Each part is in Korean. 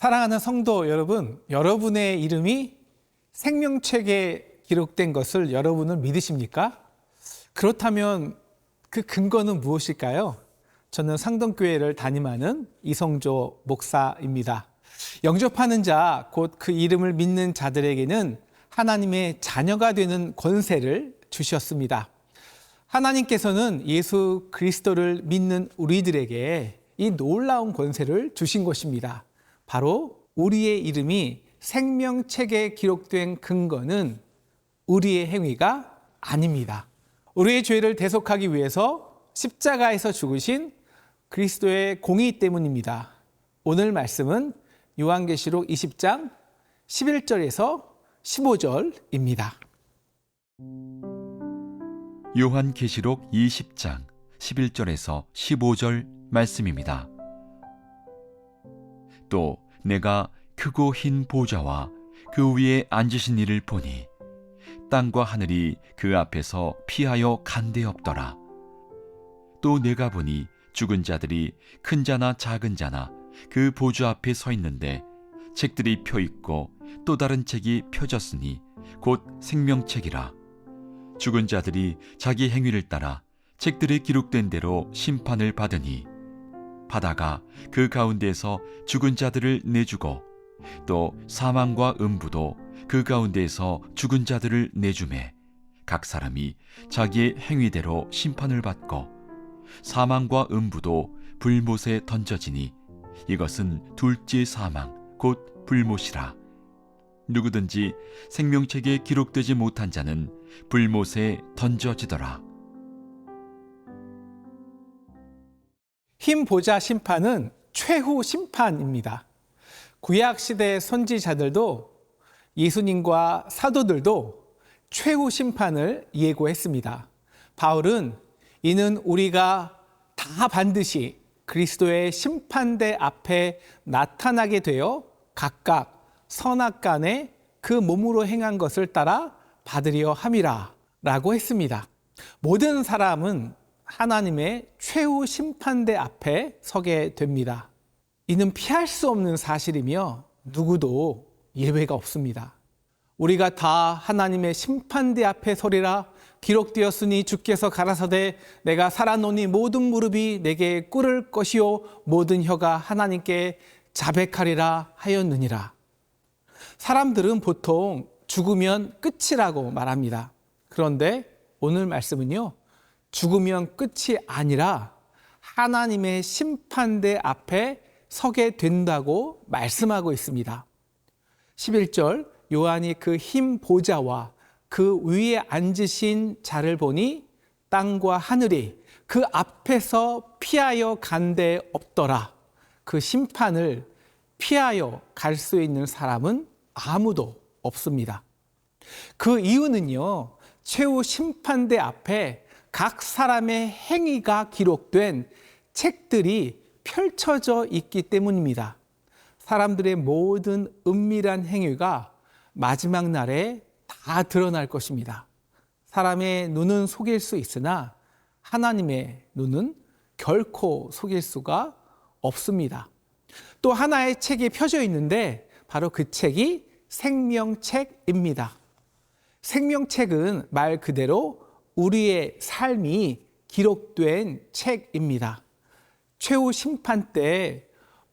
사랑하는 성도 여러분, 여러분의 이름이 생명책에 기록된 것을 여러분은 믿으십니까? 그렇다면 그 근거는 무엇일까요? 저는 상동교회를 담임하는 이성조 목사입니다. 영접하는 자, 곧 그 이름을 믿는 자들에게는 하나님의 자녀가 되는 권세를 주셨습니다. 하나님께서는 예수 그리스도를 믿는 우리들에게 이 놀라운 권세를 주신 것입니다. 바로 우리의 이름이 생명책에 기록된 근거는 우리의 행위가 아닙니다. 우리의 죄를 대속하기 위해서 십자가에서 죽으신 그리스도의 공의 때문입니다. 오늘 말씀은 요한계시록 20장 11절에서 15절입니다. 요한계시록 20장 11절에서 15절 말씀입니다. 또 내가 크고 흰 보좌와 그 위에 앉으신 이를 보니 땅과 하늘이 그 앞에서 피하여 간대없더라. 또 내가 보니 죽은 자들이 큰 자나 작은 자나 그 보좌 앞에 서 있는데 책들이 펴 있고 또 다른 책이 펴졌으니 곧 생명책이라. 죽은 자들이 자기 행위를 따라 책들에 기록된 대로 심판을 받으니 바다가 그 가운데에서 죽은 자들을 내주고 또 사망과 음부도 그 가운데에서 죽은 자들을 내주매 각 사람이 자기의 행위대로 심판을 받고 사망과 음부도 불못에 던져지니 이것은 둘째 사망 곧 불못이라 누구든지 생명책에 기록되지 못한 자는 불못에 던져지더라. 힘 보자 심판은 최후 심판입니다. 구약 시대 선지자들도 예수님과 사도들도 최후 심판을 예고했습니다. 바울은 이는 우리가 다 반드시 그리스도의 심판대 앞에 나타나게 되어 각각 선악 간에 그 몸으로 행한 것을 따라 받으려 함이라 라고 했습니다. 모든 사람은 하나님의 최후 심판대 앞에 서게 됩니다. 이는 피할 수 없는 사실이며 누구도 예외가 없습니다. 우리가 다 하나님의 심판대 앞에 서리라 기록되었으니 주께서 가라사대 내가 살아노니 모든 무릎이 내게 꿇을 것이요 모든 혀가 하나님께 자백하리라 하였느니라. 사람들은 보통 죽으면 끝이라고 말합니다. 그런데 오늘 말씀은요. 죽으면 끝이 아니라 하나님의 심판대 앞에 서게 된다고 말씀하고 있습니다. 11절 요한이 그 흰 보좌와 그 위에 앉으신 자를 보니 땅과 하늘이 그 앞에서 피하여 간데 없더라. 그 심판을 피하여 갈 수 있는 사람은 아무도 없습니다. 그 이유는요, 최후 심판대 앞에 각 사람의 행위가 기록된 책들이 펼쳐져 있기 때문입니다. 사람들의 모든 은밀한 행위가 마지막 날에 다 드러날 것입니다. 사람의 눈은 속일 수 있으나 하나님의 눈은 결코 속일 수가 없습니다. 또 하나의 책이 펴져 있는데 바로 그 책이 생명책입니다. 생명책은 말 그대로 우리의 삶이 기록된 책입니다. 최후 심판 때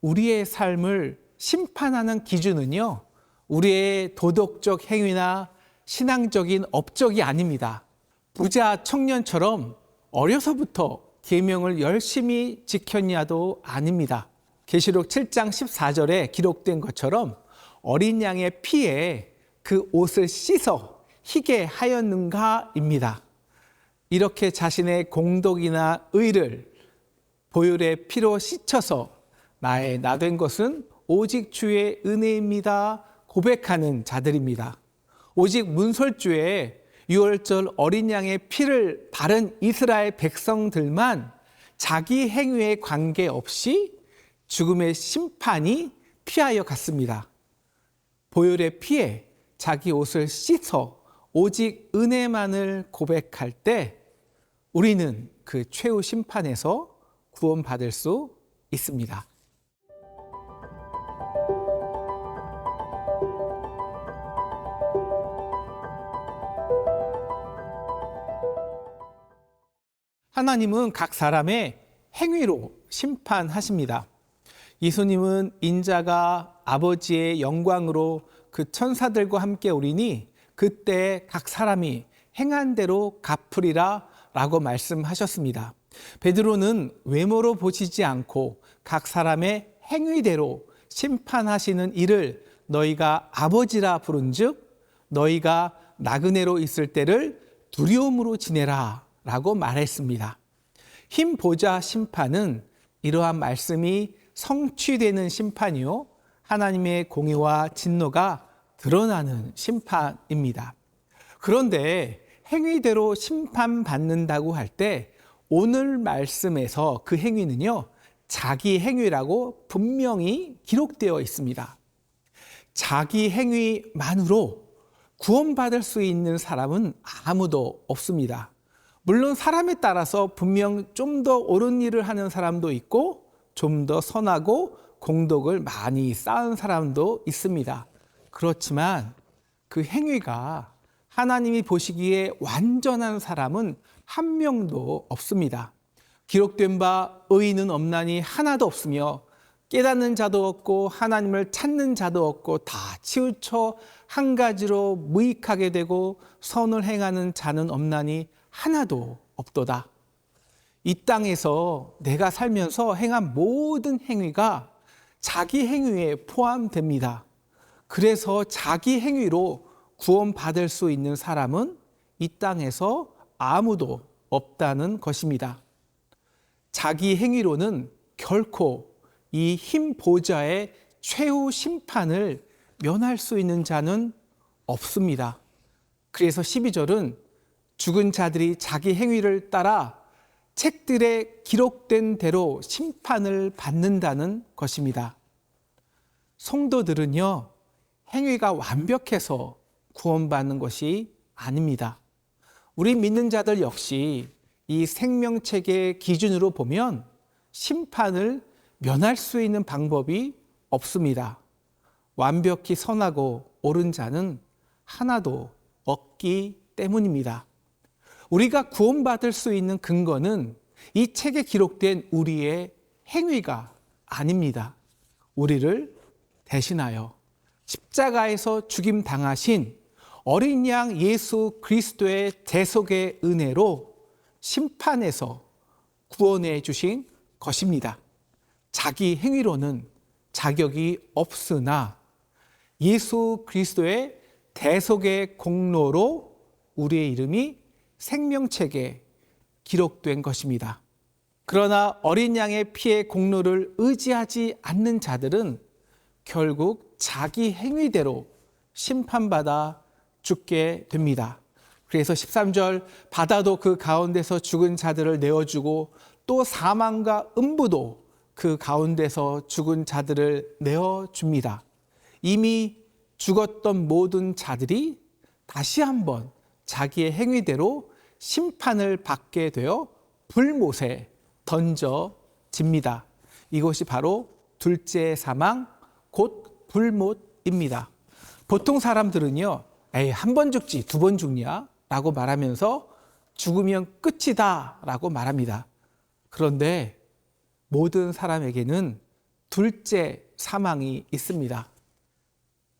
우리의 삶을 심판하는 기준은요, 우리의 도덕적 행위나 신앙적인 업적이 아닙니다. 부자 청년처럼 어려서부터 계명을 열심히 지켰냐도 아닙니다. 계시록 7장 14절에 기록된 것처럼 어린 양의 피에 그 옷을 씻어 희게 하였는가입니다. 이렇게 자신의 공덕이나 의를 보혈의 피로 씻어서 나의 나된 것은 오직 주의 은혜입니다. 고백하는 자들입니다. 오직 문설주에 유월절 어린 양의 피를 바른 이스라엘 백성들만 자기 행위에 관계없이 죽음의 심판이 피하여 갔습니다. 보혈의 피에 자기 옷을 씻어 오직 은혜만을 고백할 때 우리는 그 최후 심판에서 구원받을 수 있습니다. 하나님은 각 사람의 행위로 심판하십니다. 예수님은 인자가 아버지의 영광으로 그 천사들과 함께 오리니 그때 각 사람이 행한 대로 갚으리라 라고 말씀하셨습니다. 베드로는 외모로 보시지 않고 각 사람의 행위대로 심판하시는 이를 너희가 아버지라 부른즉 너희가 나그네로 있을 때를 두려움으로 지내라 라고 말했습니다. 힘 보자 심판은 이러한 말씀이 성취되는 심판이요. 하나님의 공의와 진노가 드러나는 심판입니다. 그런데 행위대로 심판받는다고 할 때 오늘 말씀에서 그 행위는요, 자기 행위라고 분명히 기록되어 있습니다. 자기 행위만으로 구원받을 수 있는 사람은 아무도 없습니다. 물론 사람에 따라서 분명 좀 더 옳은 일을 하는 사람도 있고 좀 더 선하고 공덕을 많이 쌓은 사람도 있습니다. 그렇지만 그 행위가 하나님이 보시기에 완전한 사람은 한 명도 없습니다. 기록된 바 의인은 없나니 하나도 없으며 깨닫는 자도 없고 하나님을 찾는 자도 없고 다 치우쳐 한 가지로 무익하게 되고 선을 행하는 자는 없나니 하나도 없도다. 이 땅에서 내가 살면서 행한 모든 행위가 자기 행위에 포함됩니다. 그래서 자기 행위로 구원받을 수 있는 사람은 이 땅에서 아무도 없다는 것입니다. 자기 행위로는 결코 이 힘 보좌의 최후 심판을 면할 수 있는 자는 없습니다. 그래서 12절은 죽은 자들이 자기 행위를 따라 책들에 기록된 대로 심판을 받는다는 것입니다. 성도들은요, 행위가 완벽해서 구원받는 것이 아닙니다. 우리 믿는 자들 역시 이 생명책의 기준으로 보면 심판을 면할 수 있는 방법이 없습니다. 완벽히 선하고 옳은 자는 하나도 없기 때문입니다. 우리가 구원받을 수 있는 근거는 이 책에 기록된 우리의 행위가 아닙니다. 우리를 대신하여 십자가에서 죽임 당하신 어린 양 예수 그리스도의 대속의 은혜로 심판에서 구원해 주신 것입니다. 자기 행위로는 자격이 없으나 예수 그리스도의 대속의 공로로 우리의 이름이 생명책에 기록된 것입니다. 그러나 어린 양의 피의 공로를 의지하지 않는 자들은 결국 자기 행위대로 심판받아 죽게 됩니다. 그래서 13절 바다도 그 가운데서 죽은 자들을 내어주고 또 사망과 음부도 그 가운데서 죽은 자들을 내어줍니다. 이미 죽었던 모든 자들이 다시 한번 자기의 행위대로 심판을 받게 되어 불못에 던져집니다. 이것이 바로 둘째 사망, 곧 불못입니다. 보통 사람들은요, 에이, 한 번 죽지, 두 번 죽냐? 라고 말하면서 죽으면 끝이다. 라고 말합니다. 그런데 모든 사람에게는 둘째 사망이 있습니다.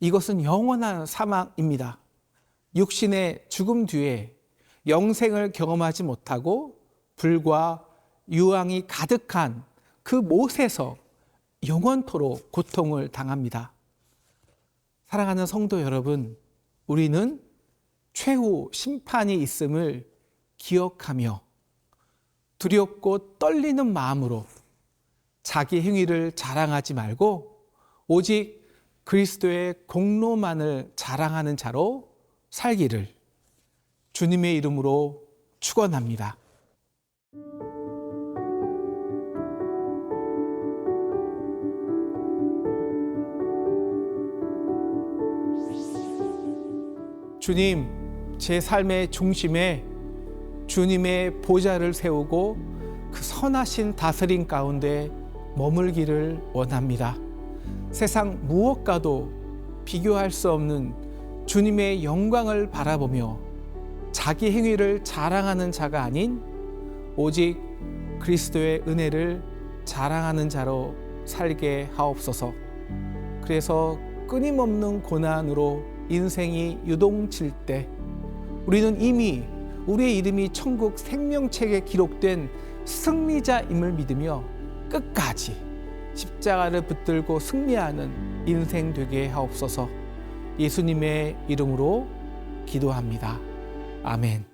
이것은 영원한 사망입니다. 육신의 죽음 뒤에 영생을 경험하지 못하고 불과 유황이 가득한 그 못에서 영원토록 고통을 당합니다. 사랑하는 성도 여러분, 우리는 최후 심판이 있음을 기억하며 두렵고 떨리는 마음으로 자기 행위를 자랑하지 말고 오직 그리스도의 공로만을 자랑하는 자로 살기를 주님의 이름으로 축원합니다. 주님, 제 삶의 중심에 주님의 보좌를 세우고 그 선하신 다스림 가운데 머물기를 원합니다. 세상 무엇과도 비교할 수 없는 주님의 영광을 바라보며 자기 행위를 자랑하는 자가 아닌 오직 그리스도의 은혜를 자랑하는 자로 살게 하옵소서. 그래서 끊임없는 고난으로 인생이 유동칠 때 우리는 이미 우리의 이름이 천국 생명책에 기록된 승리자임을 믿으며 끝까지 십자가를 붙들고 승리하는 인생 되게 하옵소서 예수님의 이름으로 기도합니다. 아멘.